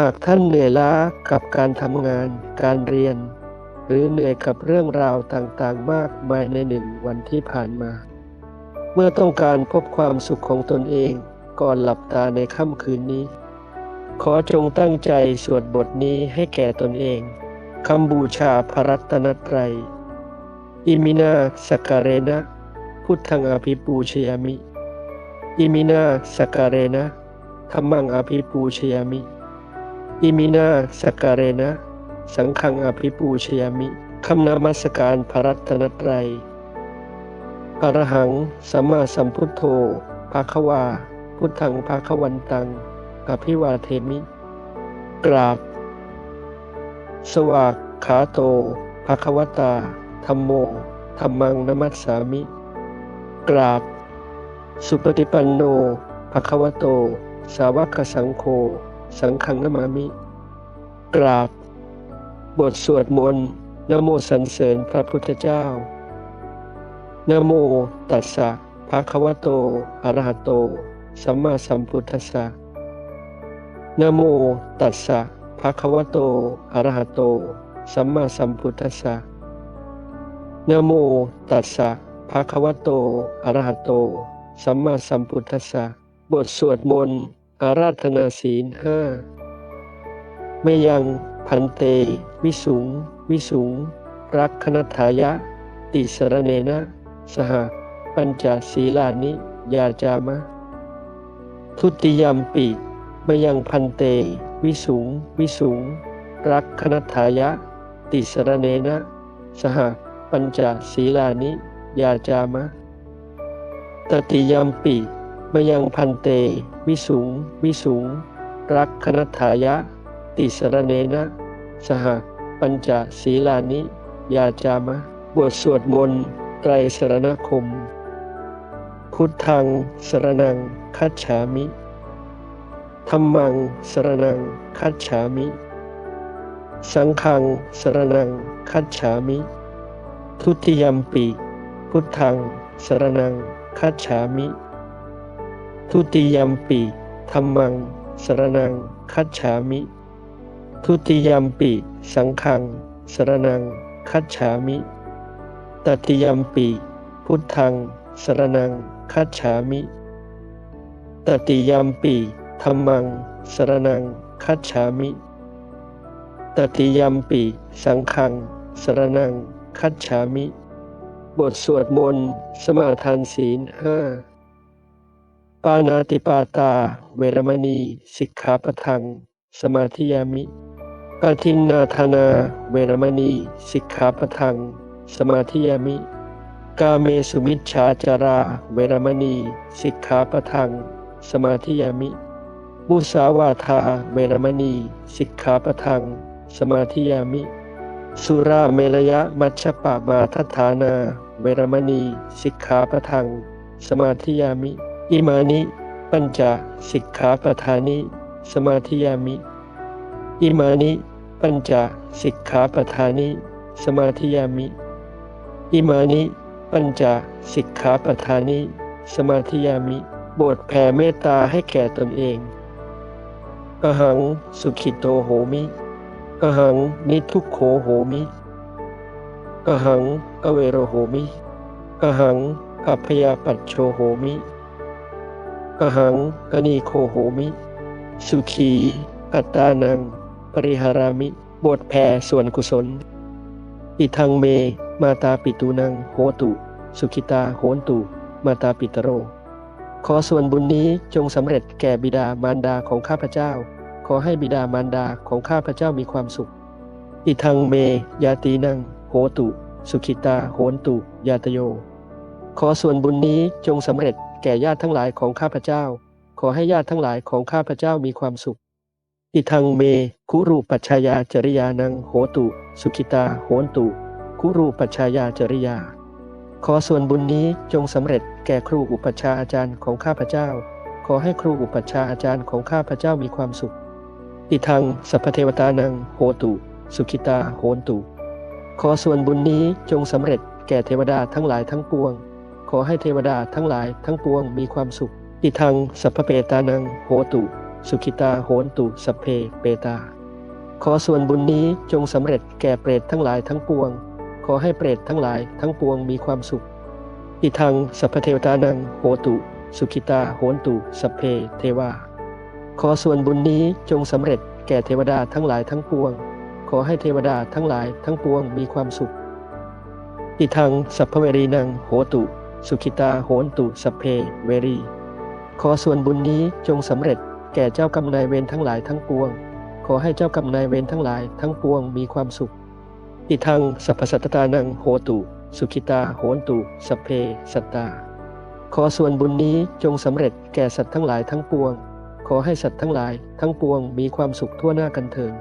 หากท่านเหนื่อยล้ากับการทำงาน การเรียน หรือเหนื่อยกับเรื่องราวต่างๆ มากมายในหนึ่งวันที่ผ่านมา เมื่อต้องการพบความสุขของตนเองก่อนหลับตาในค่ำคืนนี้ ขอจงตั้งใจสวดบทนี้ให้แก่ตนเองคำบูชาพระรัตนตรัย อิมินาสการะนะพุทธังอภิปูชยามิ อิมินาสการะนะธรรมังอภิปูชยามิ อิมินาสกการะนะสังฆังอภิปูชยามิคำนามัสการพระรัตนตรัยอรหังสัมมาสัมพุทโธภาควา พุทธังภาควันตังอภิวาเทมิ กราบ สวากขาโตภาควตาธรรมโมธรรมังนมัสสามิ กราบ สุปฏิปันโนภาควโต สาวกสังโฆ สังฆังนมามิ กราบบทสวดมนต์นโมสรรเสริญพระพุทธเจ้านโมตัสสะภะคะวะโตอะระหะโต สัมมาสัมพุทธัสสะนโมตัสสะภะคะวะโตอะระหะโต สัมมาสัมพุทธัสสะนโมตัสสะภะคะวะโตอะระหะโต สัมมาสัมพุทธัสสะบทสวดมนต์ อาราธนาศีลห้าไม่ยังพันเต วิสุง วิสุง รักคณทายะ ติสรเนนะ สหปัญจศีลานิยาจามะ ทุติยมปิมายังพันเต วิสุง วิสุง รักคณทายะ ติสรเนนะ สหปัญจศีลานิยาจามะ ตติยมปิ มยังพันเต วิสุงวิสุงรักคณทายะ ติสรเนนะ สหปัญจศีลานิ ยาจามะ บทสวดมนต์ไตรสรณคม พุทธังสรนังคัจฉามิธรรมังสรนังคัจฉามิ สังฆังสรนังคัจฉามิ ทุติยมปิพุทธังสรนังคัจฉามิ ทุติยมปิธรรมัง สรนัง คัจฉามิ ทุติยมปิสังฆัง สรนัง คัจฉามิ ตติยมปิพุทธัง สรนัง คัจฉามิ ตติยมปิธรรมัง สรนัง คัจฉามิ ตติยมปิสังฆัง สรนัง คัจฉามิ บทสวดมนต์ สมาทานศีลห้า ปานาติปาตา เวรมณี สิกขาปะทัง สมาธิยามิกาทินนาธานา เวรมณี สิกขาปะทัง สมาธิยามิ กาเมสุมิชฌาจารา เวรมณี สิกขาปะทัง สมาธิยามิมุสาวาทา เวรมณี สิกขาปะทัง สมาธิยามิ สุราเมรยะมัชปะมาทัฐานา เวรมณี สิกขาปะทัง สมาธิยามิ อิมานิ ปัญจสิกขาปทานิ สมาธิยามิ อิมานิ ปัญจสิกขาปทานิ สมาธิยามิ อิมานิ ปัญจสิกขาปทานิ สมาธิยามิ บทแผ่เมตตาให้แก่ตนเองอหังสุขิโตโหมิอหังนิทุกโขโหมิอหังอเวโรโหมิอหังอัพยาปัจโชโหมิ อหังอนีโคโหมิ สุขีอัตตานัง ปริหารามิบทแผ่ส่วนกุศล อิทังเม มาตาปิตูนังโหตุ สุขิตาโหนตุ มาตาปิตโร ขอส่วนบุญนี้จงสำเร็จแก่บิดามารดาของข้าพเจ้า ขอให้บิดามารดาของข้าพเจ้ามีความสุข อิทังเม ยาตีนังโหตุ สุขิตาโหนตุ ยาตโย ขอส่วนบุญนี้จงสำเร็จ แก่ญาติทั้งหลายของข้าพเจ้า ขอให้ญาติทั้งหลายของข้าพเจ้ามีความสุข อิทังเม คุรูปัชชายาจริยานังโหตุ สุขิตาโหนตุ คุรูปัชชายาจริยา ขอส่วนบุญนี้จงสำเร็จแก่ครูอุปัชฌาย์อาจารย์ของข้าพเจ้า ขอให้ครูอุปัชฌาย์อาจารย์ของข้าพเจ้ามีความสุข อิทังสัพเทวตานังโหตุ สุขิตาโหนตุ ขอส่วนบุญนี้จงสำเร็จแก่เทวดาทั้งหลายทั้งปวง อให้เทวดาทั้งหลายทั้งปวงมีความสุขอิทังสัพเพเปตานังโหตุ สุขิตาโหนตุสพเพเปตา ขอส่วนบุญนี้จงสำเร็จแก่เปรตทั้งหลายทั้งปวง ขอให้เปรตทั้งหลายทั้งปวงมีความสุขอิทังสัพพเทวตานังโหตุ สุขิตาโหนตุสพเพเทวา ขอส่วนบุญนี้จงสำเร็จแก่เทวดาทั้งหลายทั้งปวง ขอให้เทวดาทั้งหลายทั้งปวงมีความสุขอิทังสัพพเวรีนังโหตุ สุขิตาโหนตุสเพเวรี ขอส่วนบุญนี้จงสำเร็จแก่เจ้ากรรมนายเวรทั้งหลายทั้งปวง ขอให้เจ้ากรรมนายเวรทั้งหลายทั้งปวงมีความสุข อิทังสัพพสัตตานังโหตุสุขิตาโหนตุสเพสัตตา ขอส่วนบุญนี้จงสำเร็จแก่สัตว์ทั้งหลายทั้งปวง ขอให้สัตว์ทั้งหลายทั้งปวงมีความสุขทั่วหน้ากันเถิด